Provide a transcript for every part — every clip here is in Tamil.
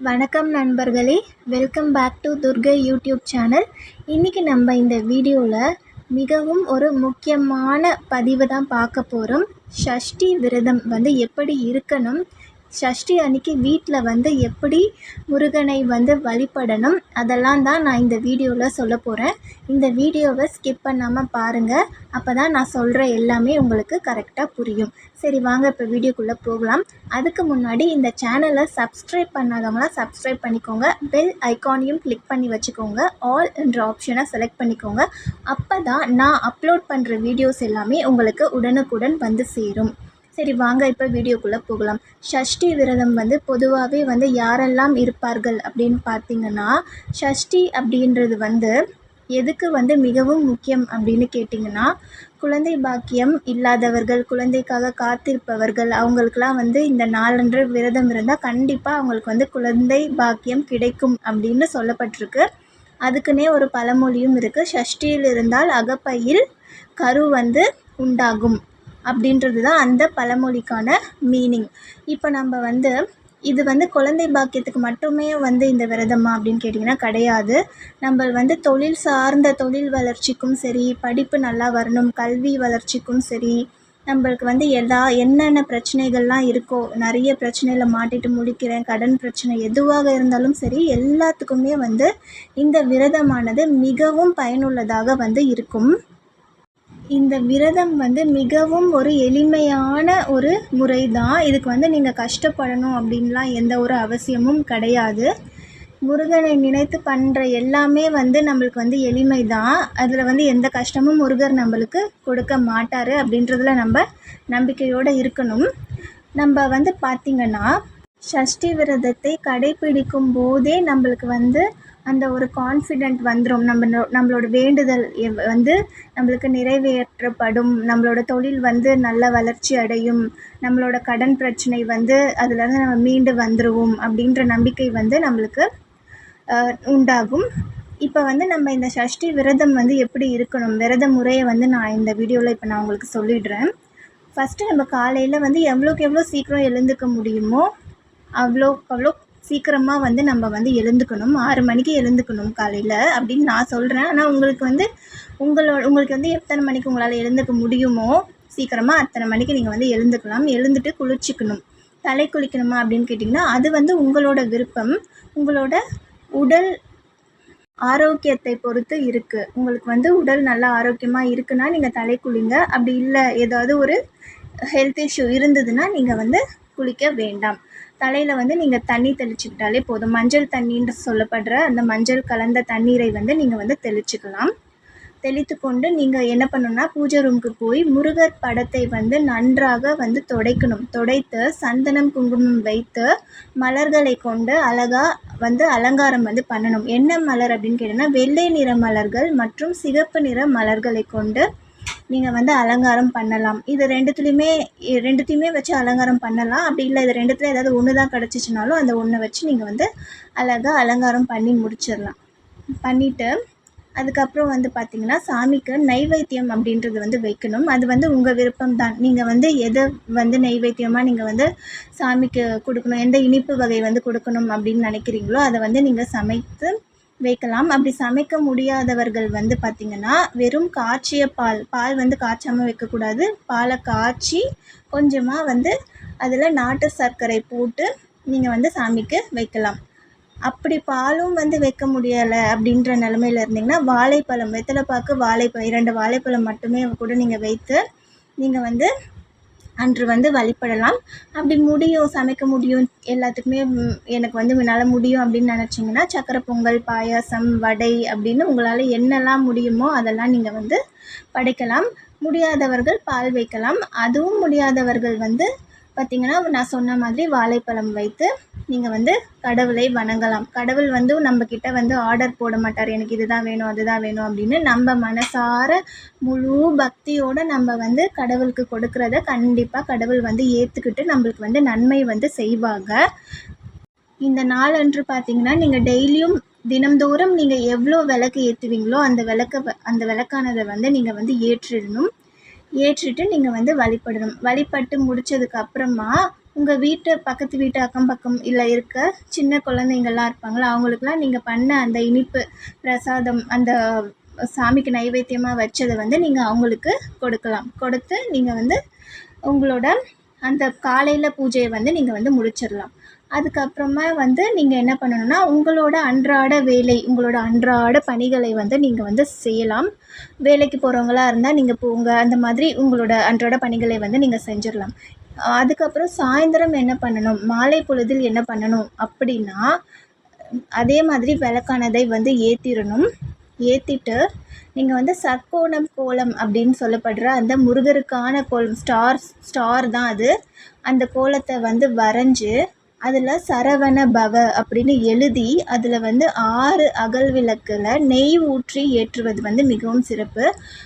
வணக்கம் நண்பர்களே welcome back to Durgai YouTube channel இன்றைக்கி நம்ம இந்த வீடியோவில் மிகவும் ஒரு முக்கியமான பதிவு தான் பார்க்க போகிறோம் ஷஷ்டி விரதம் வந்து எப்படி இருக்கணும் ஷஷ்டி அன்னைக்கு வீட்டில் வந்து எப்படி முருகனை வந்து வழிபடணும் அதெல்லாம் தான் நான் இந்த வீடியோவில் சொல்ல போகிறேன் இந்த வீடியோவை ஸ்கிப் பண்ணாமல் பாருங்கள் அப்போ தான் நான் சொல்கிற எல்லாமே உங்களுக்கு கரெக்டாக புரியும். சரி வாங்க இப்போ வீடியோக்குள்ளே போகலாம். அதுக்கு முன்னாடி இந்த சேனலை சப்ஸ்கிரைப் பண்ணாதவங்களாம் சப்ஸ்கிரைப் பண்ணிக்கோங்க. பெல் ஐக்கானையும் கிளிக் பண்ணி வச்சுக்கோங்க. ஆல் என்ற ஆப்ஷனை செலக்ட் பண்ணிக்கோங்க. அப்போ தான் நான் அப்லோட் பண்ணுற வீடியோஸ் எல்லாமே உங்களுக்கு உடனுக்குடன் வந்து சேரும். சரி வாங்க இப்போ வீடியோக்குள்ளே போகலாம். ஷஷ்டி விரதம் வந்து பொதுவாகவே வந்து யாரெல்லாம் இருப்பார்கள் அப்படின்னு பார்த்தீங்கன்னா ஷஷ்டி அப்படின்றது வந்து எதுக்கு வந்து மிகவும் முக்கியம் அப்படின்னு கேட்டிங்கன்னா குழந்தை பாக்கியம் இல்லாதவர்கள் குழந்தைக்காக காத்திருப்பவர்கள் அவங்களுக்கெல்லாம் வந்து இந்த நாளன்று விரதம் இருந்தால் கண்டிப்பாக அவங்களுக்கு வந்து குழந்தை பாக்கியம் கிடைக்கும் அப்படின்னு சொல்லப்பட்டிருக்கு. அதுக்குன்னே ஒரு பழமொழியும் இருக்குது ஷஷ்டியில் இருந்தால் அகப்பையில் கரு வந்து உண்டாகும். அப்படின்றது தான் அந்த பழமொழிக்கான மீனிங் இப்போ நம்ம வந்து இது வந்து குழந்தை பாக்கியத்துக்கு மட்டுமே வந்து இந்த விரதமா அப்படின்னு கேட்டிங்கன்னா கிடையாது. நம்ம வந்து தொழில் சார்ந்த தொழில் வளர்ச்சிக்கும் சரி படிப்பு நல்லா வரணும் கல்வி வளர்ச்சிக்கும் சரி நம்மளுக்கு வந்து எதா என்னென்ன பிரச்சனைகள்லாம் இருக்கோ நிறைய பிரச்சனையில் மாட்டிட்டு முடிக்கிறேன் கடன் பிரச்சனை எதுவாக இருந்தாலும் சரி எல்லாத்துக்குமே வந்து இந்த விரதமானது மிகவும் பயனுள்ளதாக வந்து இருக்கும். இந்த விரதம் வந்து மிகவும் ஒரு எளிமையான ஒரு முறை தான் இதுக்கு வந்து நீங்கள் கஷ்டப்படணும் அப்படின்லாம் எந்த ஒரு அவசியமும் கிடையாது. முருகனை நினைத்து பண்ணுற எல்லாமே வந்து நம்மளுக்கு வந்து எளிமை தான் அதில் வந்து எந்த கஷ்டமும் முருகர் நம்மளுக்கு கொடுக்க மாட்டார் அப்படின்றதுல நம்ம நம்பிக்கையோடு இருக்கணும். நம்ம வந்து பார்த்திங்கன்னா சஷ்டி விரதத்தை கடைபிடிக்கும் போதே நம்மளுக்கு வந்து அந்த ஒரு கான்ஃபிடென்ட் வந்துடும் நம்ம நம்மளோட வேண்டுதல் வந்து நம்மளுக்கு நிறைவேற்றப்படும். நம்மளோட தொழில் வந்து நல்ல வளர்ச்சி அடையும். நம்மளோட கடன் பிரச்சனை வந்து அதுலேருந்து நம்ம மீண்டு வந்துடுவோம் அப்படின்ற நம்பிக்கை வந்து நம்மளுக்கு உண்டாகும். இப்போ வந்து நம்ம இந்த சஷ்டி விரதம் வந்து எப்படி இருக்கணும்? விரத முறையை வந்து நான் இந்த வீடியோவில் இப்போ நான் உங்களுக்கு சொல்லிடுறேன். ஃபஸ்ட்டு நம்ம காலையில் வந்து எவ்வளோக்கு எவ்வளோ சீக்கிரம் எழுந்துக்க முடியுமோ அவ்வளோக்கு அவ்வளோ சீக்கிரமாக வந்து நம்ம வந்து எழுந்துக்கணும். ஆறு மணிக்கு எழுந்துக்கணும் காலையில் அப்படின்னு நான் சொல்கிறேன் ஆனால் உங்களுக்கு வந்து உங்களோட உங்களுக்கு வந்து எத்தனை மணிக்கு உங்களால் எழுந்துக்க முடியுமோ சீக்கிரமாக அத்தனை மணிக்கு நீங்கள் வந்து எழுந்துக்கலாம். எழுந்துட்டு குளிச்சிக்கணும். தலை குளிக்கணுமா அப்படின்னு கேட்டிங்கன்னா அது வந்து உங்களோட விருப்பம். உங்களோட உடல் ஆரோக்கியத்தை பொறுத்து இருக்குது உங்களுக்கு வந்து உடல் நல்லா ஆரோக்கியமாக இருக்குன்னா நீங்கள் தலை குளிங்க. அப்படி இல்லை ஏதாவது ஒரு ஹெல்த் இஷ்யூ இருந்ததுன்னா நீங்கள் வந்து குளிக்க வேண்டாம். தலையில் வந்து நீங்கள் தண்ணி தெளிச்சுக்கிட்டாலே போதும். மஞ்சள் தண்ணின்னு சொல்லப்படுற அந்த மஞ்சள் கலந்த தண்ணீரை வந்து நீங்கள் வந்து தெளிச்சுக்கலாம். தெளித்து கொண்டு நீங்கள் என்ன பண்ணணும்னா பூஜை ரூமுக்கு போய் முருகர் படத்தை வந்து நன்றாக வந்து துடைக்கணும். துடைத்து சந்தனம் குங்குமம் வைத்து மலர்களை கொண்டு அழகாக வந்து அலங்காரம் வந்து பண்ணணும். என்ன மலர் அப்படின்னு கேட்டிங்கன்னா வெள்ளை நிற மலர்கள் மற்றும் சிகப்பு நிற மலர்களை கொண்டு நீங்கள் வந்து அலங்காரம் பண்ணலாம். இது ரெண்டுத்துலேயுமே ரெண்டுத்தையுமே வச்சு அலங்காரம் பண்ணலாம். அப்படி இல்லை இது ரெண்டுத்தில் ஏதாவது ஒன்று தான் கிடச்சிச்சினாலும் அந்த ஒன்றை வச்சு நீங்கள் வந்து அழகாக அலங்காரம் பண்ணி முடிச்சிடலாம். பண்ணிவிட்டு அதுக்கப்புறம் வந்து பார்த்திங்கன்னா சாமிக்கு நைவேத்தியம் அப்படின்றது வந்து வைக்கணும். அது வந்து உங்கள் விருப்பம் தான் நீங்கள் வந்து எதை வந்து நைவேத்தியமாக நீங்கள் வந்து சாமிக்கு கொடுக்கணும் எந்த இனிப்பு வகை வந்து கொடுக்கணும் அப்படின்னு நினைக்கிறீங்களோ அதை வந்து நீங்கள் சமைத்து வைக்கலாம். அப்படி சமைக்க முடியாதவர்கள் வந்து பார்த்திங்கன்னா வெறும் காய்ச்சிய பால் பால் வந்து காய்ச்சாமல் வைக்கக்கூடாது. பாலை காய்ச்சி கொஞ்சமாக வந்து அதில் நாட்டு சர்க்கரை போட்டு நீங்கள் வந்து சாமிக்கு வைக்கலாம். அப்படி பாலும் வந்து வைக்க முடியலை அப்படின்ற நிலமையில இருந்தீங்கன்னா வாழைப்பழம் வெத்தலைப்பாக்கு வாழைப்பழம் இரண்டு வாழைப்பழம் மட்டுமே கூட நீங்கள் வைத்து நீங்கள் வந்து அன்று வந்து வழிபடலாம். அப்படி முடியும் சமைக்க முடியும் எல்லாத்துக்குமே எனக்கு வந்து என்னால் முடியும் அப்படின்னு நினச்சிங்கன்னா சக்கரை பொங்கல் பாயாசம் வடை அப்படின்னு உங்களால் என்னெல்லாம் முடியுமோ அதெல்லாம் நீங்கள் வந்து படைக்கலாம். முடியாதவர்கள் பால் வைக்கலாம். அதுவும் முடியாதவர்கள் வந்து பார்த்திங்கன்னா நான் சொன்ன மாதிரி வாழைப்பழம் வைத்து நீங்கள் வந்து கடவுளை வணங்கலாம். கடவுள் வந்து நம்மக்கிட்ட வந்து ஆர்டர் போட மாட்டார். எனக்கு இதுதான் வேணும் அதுதான் வேணும் அப்படின்னு நம்ம மனசார முழு பக்தியோடு நம்ம வந்து கடவுளுக்கு கொடுக்குறத கண்டிப்பாக கடவுள் வந்து ஏற்றுக்கிட்டு நம்மளுக்கு வந்து நன்மை வந்து செய்வாங்க. இந்த நாளன்று பார்த்தீங்கன்னா நீங்கள் டெய்லியும் தினம்தோறும் நீங்கள் எவ்வளோ விளக்கு ஏற்றுவீங்களோ அந்த விளக்க அந்த விளக்கானதை வந்து நீங்கள் வந்து ஏற்றிடணும். ஏற்றிட்டு நீங்கள் வந்து வழிபடணும். வழிபட்டு முடித்ததுக்கு அப்புறமா உங்கள் வீட்டு பக்கத்து வீட்டு அக்கம் பக்கம் இல்லை இருக்க சின்ன குழந்தைங்கள்லாம் இருப்பாங்களா அவங்களுக்குலாம் நீங்கள் பண்ண அந்த இனிப்பு பிரசாதம் அந்த சாமிக்கு நைவேத்தியமாக வச்சதை வந்து நீங்கள் அவங்களுக்கு கொடுக்கலாம். கொடுத்து நீங்கள் வந்து உங்களோட அந்த காலையில் பூஜையை வந்து நீங்கள் வந்து முடிச்சிடலாம். அதுக்கப்புறமா வந்து நீங்கள் என்ன பண்ணணும்னா உங்களோட அன்றாட வேலை உங்களோட அன்றாட பணிகளை வந்து நீங்கள் வந்து செய்யலாம். வேலைக்கு போகிறவங்களா இருந்தால் நீங்கள் போங்க. அந்த மாதிரி உங்களோட அன்றாட பணிகளை வந்து நீங்கள் செஞ்சிடலாம். அதுக்கப்புறம் சாயந்தரம் என்ன பண்ணணும்? மாலை பொழுதில் என்ன பண்ணணும்? அப்படின்னா அதே மாதிரி விளக்கானதை வந்து ஏற்றிடணும் ஏற்றிட்டு நீங்கள் வந்து சர்க்கோணம் கோலம் அப்படின்னு சொல்லப்படுற அந்த முருகருக்கான கோலம் ஸ்டார் ஸ்டார் தான் அது. அந்த கோலத்தை வந்து வரைஞ்சி அதில் சரவண பவ அப்படின்னு எழுதி அதில் வந்து ஆறு அகல் விளக்கில் நெய் ஊற்றி ஏற்றுவது வந்து மிகவும் சிறப்பு.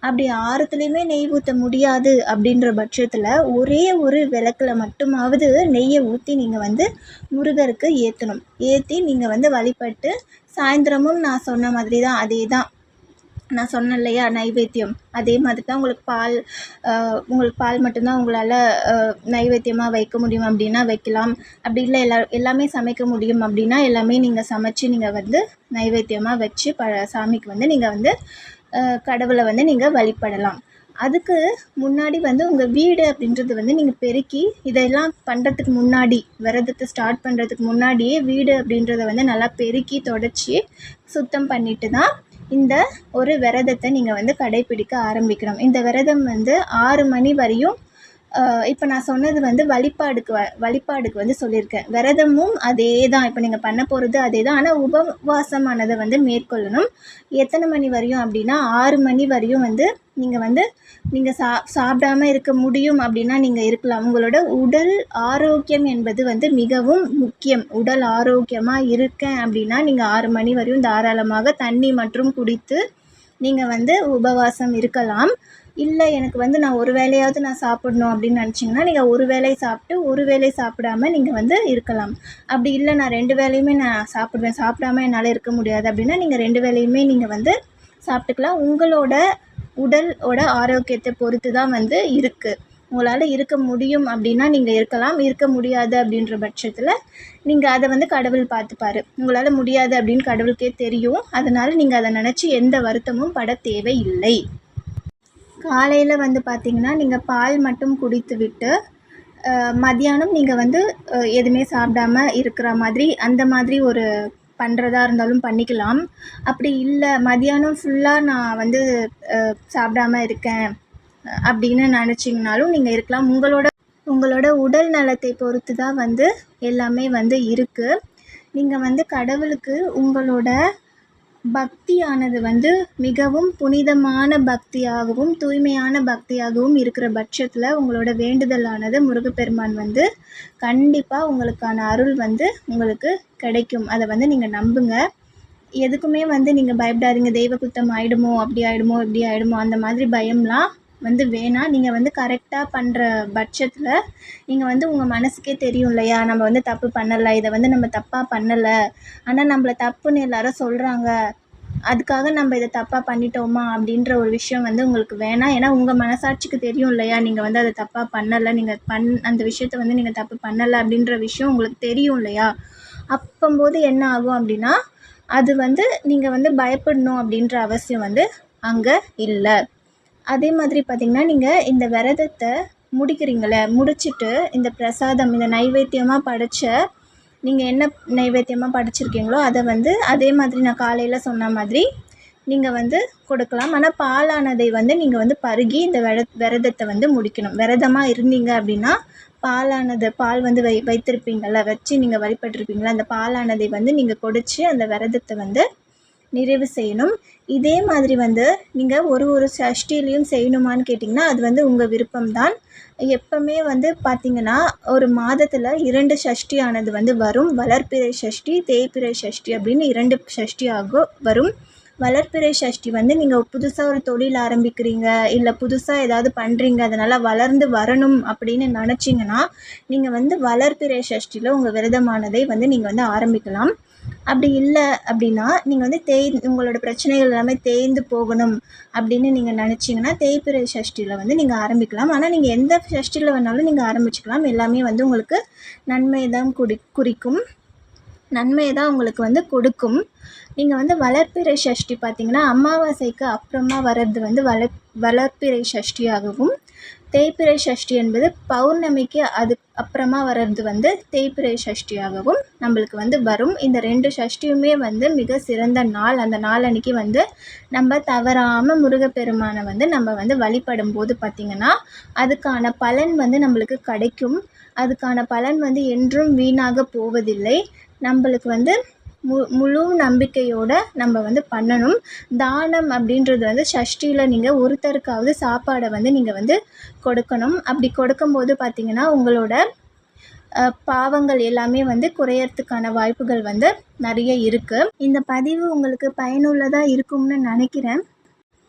அப்படி ஆறுத்துலேயுமே நெய் ஊற்ற முடியாது அப்படின்ற பட்சத்தில் ஒரே ஒரு விளக்கில் மட்டுமாவது நெய்யை ஊற்றி நீங்கள் வந்து முருகருக்கு ஏற்றணும் ஏற்றி நீங்கள் வந்து வழிபட்டு சாயந்தரமும் நான் சொன்ன மாதிரி தான் அதே தான் நான் சொன்னேன் இல்லையா நைவேத்தியம். அதே மாதிரி தான் உங்களுக்கு பால் உங்களுக்கு பால் மட்டும்தான் உங்களால் நைவேத்தியமாக வைக்க முடியும் அப்படின்னா வைக்கலாம். அப்படி இல்லை எல்லா எல்லாமே சமைக்க முடியும் அப்படின்னா எல்லாமே நீங்கள் சமைச்சு நீங்கள் வந்து நைவேத்தியமாக வச்சு ப சாமிக்கு வந்து நீங்கள் வந்து கடவுளை வந்து நீங்கள் வழிபடலாம். அதுக்கு முன்னாடி வந்து உங்கள் வீடு அப்படின்றது வந்து நீங்கள் பெருக்கி இதெல்லாம் பண்ணுறதுக்கு முன்னாடி விரதத்தை ஸ்டார்ட் பண்ணுறதுக்கு முன்னாடியே வீடு அப்படின்றத வந்து நல்லா பெருக்கி தொடச்சி சுத்தம் பண்ணிட்டு தான் இந்த ஒரு விரதத்தை நீங்கள் வந்து கடைப்பிடிக்க ஆரம்பிக்கணும். இந்த விரதம் வந்து ஆறு மணி வரையும் இப்போ நான் சொன்னது வந்து வழிபாடுக்கு வ வழிபாடுக்கு வந்து சொல்லியிருக்கேன். விரதமும் அதே தான் இப்போ நீங்கள் பண்ண போகிறது அதே தான் ஆனால் உபவாசமானதை வந்து மேற்கொள்ளணும். எத்தனை மணி வரையும் அப்படின்னா ஆறு மணி வரையும் வந்து நீங்கள் வந்து நீங்கள் சா சாப்பிடாம இருக்க முடியும் அப்படின்னா நீங்கள் இருக்கலாம். உங்களோட உடல் ஆரோக்கியம் என்பது வந்து மிகவும் முக்கியம். உடல் ஆரோக்கியமாக இருக்கேன் அப்படின்னா நீங்கள் ஆறு மணி வரையும் தாராளமாக தண்ணி மற்றும் குடித்து நீங்கள் வந்து உபவாசம் இருக்கலாம். இல்லை எனக்கு வந்து நான் ஒரு வேளையாவது நான் சாப்பிட்ணும் அப்படின்னு நினச்சிங்கன்னா நீங்கள் ஒரு வேளை சாப்பிட்டு ஒரு வேளை சாப்பிடாம நீங்கள் வந்து இருக்கலாம். அப்படி இல்லை நான் ரெண்டு வேலையுமே நான் சாப்பிடுவேன். சாப்பிடாம என்னால் இருக்க முடியாது அப்படின்னா நீங்கள் ரெண்டு வேலையுமே நீங்கள் வந்து சாப்பிட்டுக்கலாம். உங்களோட உடலோட ஆரோக்கியத்தை பொறுத்து தான் வந்து இருக்குது உங்களால் இருக்க முடியும் அப்படின்னா நீங்கள் இருக்கலாம். இருக்க முடியாது அப்படின்ற பட்சத்தில் நீங்கள் அதை வந்து கடவுள் பார்த்துப்பாரு. உங்களால் முடியாது அப்படின்னு கடவுளுக்கே தெரியும். அதனால் நீங்கள் அதை நினச்சி எந்த வருத்தமும் பட தேவையில்லை. காலையில் வந்து பார்த்திங்கன்னா நீங்கள் பால் மட்டும் குடித்து விட்டு மதியானம் நீங்கள் வந்து எதுவுமே சாப்பிடாம இருக்கிற மாதிரி அந்த மாதிரி ஒரு பண்ணுறதா இருந்தாலும் பண்ணிக்கலாம். அப்படி இல்லை மதியானம் ஃபுல்லாக நான் வந்து சாப்பிடாம இருக்கேன் அப்படின்னு நினச்சிங்கனாலும் நீங்கள் இருக்கலாம். உங்களோட உங்களோட உடல் நலத்தை பொறுத்து தான் வந்து எல்லாமே வந்து இருக்குது நீங்கள் வந்து கடவுளுக்கு உங்களோட பக்தியானது வந்து மிகவும் புனிதமான பக்தியாகவும் தூய்மையான பக்தியாகவும் இருக்கிற பட்சத்தில் உங்களோட வேண்டுதலானது முருகப்பெருமான் வந்து கண்டிப்பாக உங்களுக்கான அருள் வந்து உங்களுக்கு கிடைக்கும். அதை வந்து நீங்கள் நம்புங்க. எதுக்குமே வந்து நீங்கள் பயப்படாதீங்க. தெய்வ குத்தம் ஆகிடுமோ அப்படி ஆகிடுமோ இப்படி ஆகிடுமோ அந்த மாதிரி பயம்லாம் வந்து வேணாம் நீங்கள் வந்து கரெக்டாக பண்ணுற பட்சத்தில் நீங்கள் வந்து உங்கள் மனசுக்கே தெரியும் இல்லையா நம்ம வந்து தப்பு பண்ணலை இதை வந்து நம்ம தப்பாக பண்ணலை. ஆனால் நம்மள தப்புன்னு எல்லாரும் சொல்கிறாங்க அதுக்காக நம்ம இதை தப்பாக பண்ணிட்டோமா அப்படின்ற ஒரு விஷயம் வந்து உங்களுக்கு வேணாம். ஏன்னா உங்கள் மனசாட்சிக்கு தெரியும் இல்லையா நீங்கள் வந்து அதை தப்பாக பண்ணலை நீங்கள் பண் அந்த விஷயத்த வந்து நீங்கள் தப்பு பண்ணலை அப்படின்ற விஷயம் உங்களுக்கு தெரியும் இல்லையா அப்போம்போது என்ன ஆகும் அப்படின்னா அது வந்து நீங்கள் வந்து பயப்படணும் அப்படின்ற அவசியம் வந்து அங்கே இல்லை. அதே மாதிரி பார்த்திங்கன்னா நீங்கள் இந்த விரதத்தை முடிக்கிறீங்களே முடிச்சுட்டு இந்த பிரசாதம் இந்த நைவேத்தியமாக படைச்ச நீங்கள் என்ன நைவேத்தியமாக படைச்சிருக்கீங்களோ அதை வந்து அதே மாதிரி நான் காலையில் சொன்ன மாதிரி நீங்கள் வந்து கொடுக்கலாம். ஆனால் பாலானதை வந்து நீங்கள் வந்து பருகி இந்த விர விரதத்தை வந்து முடிக்கணும். விரதமாக இருந்தீங்க அப்படின்னா பாலானது பால் வந்து வை வைத்திருப்பீங்கள்ல வச்சு நீங்கள் வழிபட்டிருப்பீங்களா அந்த பாலானதை வந்து நீங்கள் குடிச்சு அந்த விரதத்தை வந்து நிறைவு செய்யணும். இதே மாதிரி வந்து நீங்கள் ஒரு ஒரு சஷ்டிலையும் செய்யணுமான்னு கேட்டிங்கன்னா அது வந்து உங்கள் விருப்பம் தான் எப்போவுமே வந்து பார்த்திங்கன்னா ஒரு மாதத்தில் இரண்டு சஷ்டியானது வந்து வரும். வளர்ப்பிறை சஷ்டி தேய்பிறை சஷ்டி அப்படின்னு இரண்டு சஷ்டி ஆகும் வரும். வளர்ப்பிறை சஷ்டி வந்து நீங்கள் புதுசாக ஒரு தொழில் ஆரம்பிக்கிறீங்க இல்லை புதுசாக ஏதாவது பண்ணுறீங்க அதனால் வளர்ந்து வரணும் அப்படின்னு நினச்சிங்கன்னா நீங்கள் வந்து வளர்ப்பிறை சஷ்டியில் உங்கள் விரதமானதை வந்து நீங்கள் வந்து ஆரம்பிக்கலாம். அப்படி இல்லை அப்படின்னா நீங்கள் வந்து தேய் உங்களோட பிரச்சனைகள் எல்லாமே தேய்ந்து போகணும் அப்படின்னு நீங்கள் நினச்சிங்கன்னா தேய்பிறை சஷ்டியில் வந்து நீங்கள் ஆரம்பிக்கலாம். ஆனால் நீங்கள் எந்த சஷ்டியில் வேணாலும் நீங்கள் ஆரம்பிச்சுக்கலாம். எல்லாமே வந்து உங்களுக்கு நன்மை தான் குடி குறிக்கும். நன்மையை தான் உங்களுக்கு வந்து கொடுக்கும். நீங்கள் வந்து வளர்ப்பிறை சஷ்டி பார்த்தீங்கன்னா அமாவாசைக்கு அப்புறமா வர்றது வந்து வளர் வளர்ப்பிறை சஷ்டியாகவும் தேய்பிறை சஷ்டி என்பது பௌர்ணமிக்கு அது அப்புறமா வர்றது வந்து தேய்பிறை சஷ்டியாகவும் நம்மளுக்கு வந்து வரும். இந்த ரெண்டு சஷ்டியுமே வந்து மிக சிறந்த நாள். அந்த நாள் அன்னைக்கு வந்து நம்ம தவறாமல் முருகப்பெருமானை வந்து நம்ம வந்து வழிபடும் போது பார்த்திங்கன்னா அதுக்கான பலன் வந்து நம்மளுக்கு கிடைக்கும். அதுக்கான பலன் வந்து என்றும் வீணாக போவதில்லை. நம்மளுக்கு வந்து மு முழு நம்பிக்கையோடு நம்ம வந்து பண்ணணும். தானம் அப்படின்றது வந்து சஷ்டியில் நீங்கள் ஒருத்தருக்காவது சாப்பாடை வந்து நீங்கள் வந்து கொடுக்கணும். அப்படி கொடுக்கும்போது பார்த்திங்கன்னா உங்களோட பாவங்கள் எல்லாமே வந்து குறையறதுக்கான வாய்ப்புகள் வந்து நிறைய இருக்குது இந்த பதிவு உங்களுக்கு பயனுள்ளதாக இருக்கும்னு நினைக்கிறேன்.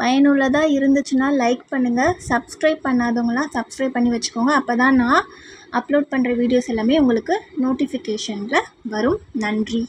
பயனுள்ளதாக இருந்துச்சுன்னா லைக் பண்ணுங்கள் சப்ஸ்கிரைப் பண்ணாதவங்களாம் சப்ஸ்கிரைப் பண்ணி வச்சுக்கோங்க. அப்போ தான் நான் அப்லோட் பண்ணுற வீடியோஸ் எல்லாமே உங்களுக்கு நோட்டிஃபிகேஷனில் வரும். நன்றி.